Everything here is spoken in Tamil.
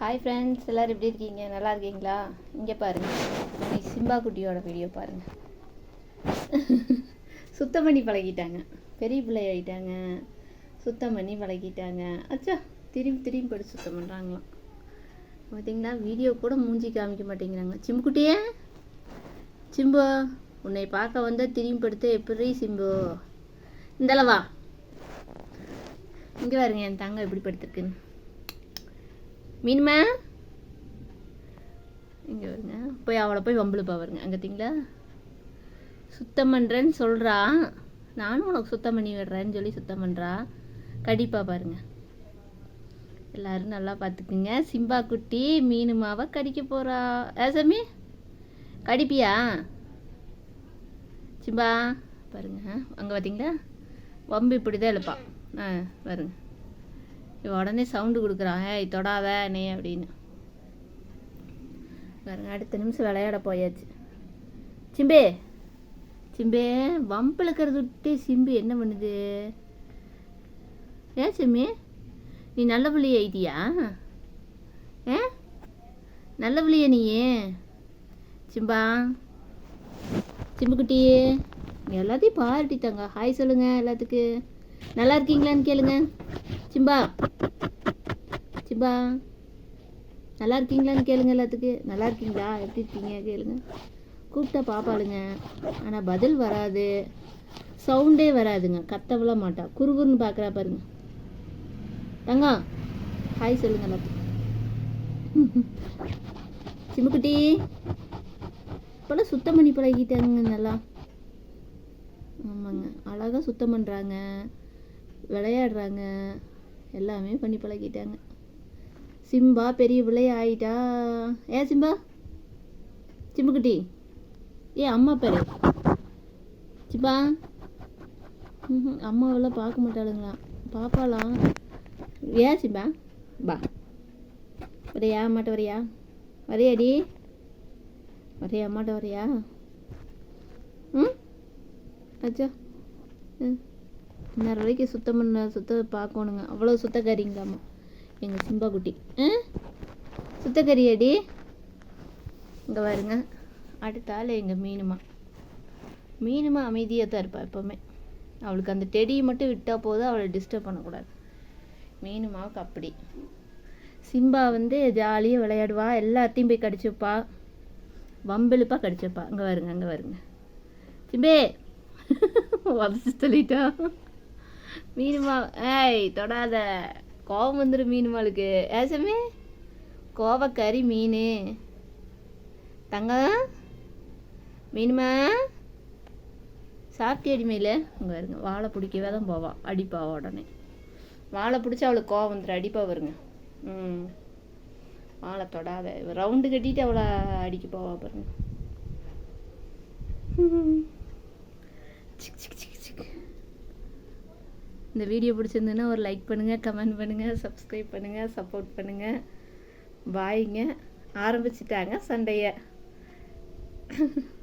ஹாய் ஃப்ரெண்ட்ஸ் எல்லோரும் எப்படி இருக்கீங்க? நல்லா இருக்கீங்களா? இங்கே பாருங்கள் இன்னைக்கு சிம்பா குட்டியோட வீடியோ பாருங்கள் சுத்தம் பண்ணி பழகிட்டாங்க. பெரிய பிள்ளை ஆகிட்டாங்க சுத்தம் பண்ணி பழகிட்டாங்க. அச்சா திரும்பி திரும்பி போட்டு சுத்தம் பண்ணுறாங்களாம் பார்த்தீங்களா வீடியோ கூட மூஞ்சி காமிக்க மாட்டேங்கிறாங்க. சிம்புக்குட்டியே சிம்பு உன்னை பார்க்க வந்தால் திரும்பி படுத்து எப்படி சிம்பு? இந்தளவா இங்கே பாருங்க என் தங்க எப்படி படுத்துருக்குன்னு. மீனுமா? இங்கே வருங்க. போய் அவளை போய் வம்புழுப்பா பாருங்க அங்கே பார்த்தீங்களா சுத்தம் பண்ணுறேன்னு சொல்கிறா நானும் உனக்கு சுத்தம் பண்ணி விடுறேன்னு சொல்லி சுத்தம் பண்ணுறா கடிப்பா பாருங்க. எல்லாரும் நல்லா பார்த்துக்குங்க. சிம்பா குட்டி மீனுமாவை கடிக்க போகிறா ஏசமி கடிப்பியா? சிம்பா பாருங்க. அங்கே பார்த்தீங்களா? வம்பு இப்படி தான் எழுப்பா. ஆ பாருங்க இவன் உடனே சவுண்டு கொடுக்குறான். ஏய் தொடாத நீ அப்படின்னு. பாருங்க அடுத்த நிமிஷம் விளையாட போயாச்சு. சிம்பே! சிம்பே வம்பிழுக்கிறது விட்டு சிம்பு என்ன பண்ணுது? ஏன் சிம்மி நீ நல்ல பிள்ளை ஆயிட்டியா? ஏ? நல்ல பிள்ளையா நீ சிம்பா! சிம்புக்குட்டி எல்லாத்தையும் பாராட்டிட்டாங்க. ஹாய் சொல்லுங்கள் எல்லாத்துக்கு. நல்லா இருக்கீங்களான்னு கேளுங்க. சிம்பா. சிம்பா. நல்லா இருக்கீங்களான்னு கேளுங்க எல்லாத்துக்கு. நல்லா இருக்கீங்களா? எப்படி இருக்கீங்க? கேளுங்க. கூப்பிட்டா பாப்பாளுங்க. ஆனால் பதில் வராது. சவுண்டே வராதுங்க. கத்தவள மாட்டா. குறுகுறுன்னு பார்க்குறா பாருங்க. தங்கம் ஹாய் சொல்லுங்க எல்லாத்துக்கும். சிம்முக்குட்டி இப்போல்லாம் சுத்தம் பண்ணி பழகிட்டாங்க நல்லா. ஆமாங்க. அழகாக சுத்தம் பண்ணுறாங்க விளையாடுறாங்க. எல்லாமே பண்ணி பழகிட்டாங்க. சிம்பா பெரிய பிள்ளை ஆயிட்டா ஏ சிம்பா? சிம்புக்குட்டி. ஏ அம்மா பேரு. சிம்பா? ம்ஹும், அம்மாவெல்லாம் பார்க்க மாட்டாளுங்களாம் பாப்பாலாம். ஏன் சிம்பா? பா. வரையா அம்மாட்ட வரையா? வரையாடி வரையா அம்மாட்ட வரையா? ம்? அச்சா. ம். இன்னொரு வரைக்கும் சுத்தம் பண்ண சுத்த பார்க்கணுங்க. அவ்வளோ சுத்தக்காரிங்களாம்மா எங்கள் சிம்பா குட்டி. ஆ? சுத்தக்கறியாடி? இங்கே பாருங்க. அடுத்த ஆள் எங்கள் மீனுமா. மீனுமா அமைதியாக தான் இருப்பாள் எப்போவுமே. அவளுக்கு அந்த டெடியை மட்டும் விட்டால் போதும் அவளை டிஸ்டர்ப் பண்ணக்கூடாது. மீனுமாவுக்கு அப்படி சிம்பா வந்து ஜாலியாக விளையாடுவா. எல்லாத்தையும் போய் கடிச்சுப்பா வம்பெழுப்பாக கடிச்சுப்பா அங்கே வருங்க அங்கே வருங்க சிம்பே! உதச்சு சொல்லிட்டா. மீனுமா ஏய் தொடாத. கோவம் வந்துடும் மீனுமாளுக்கு ஏசமே கோவக்கறி மீன். தங்கம்? மீனுமா சாப்பிட்டியடி அடிமையில் அங்கே இருங்க வாழை பிடிக்கவே தான் போவாள் அடிப்பா உடனே. வாழை பிடிச்சி அவளுக்கு கோவம் வந்துடும் அடிப்பா வருங்க ம். வாழை தொடாத. ரவுண்டு கட்டிட்டு அவளை அடிக்க போவா பாருங்க. சிக் சிக் இந்த வீடியோ பிடிச்சிருந்துன்னா ஒரு லைக் பண்ணுங்கள் கமெண்ட் பண்ணுங்கள் சப்ஸ்கிரைப் பண்ணுங்கள் சப்போர்ட் பண்ணுங்கள் பாய்ங்க ஆரம்பிச்சிட்டாங்க சண்டையை.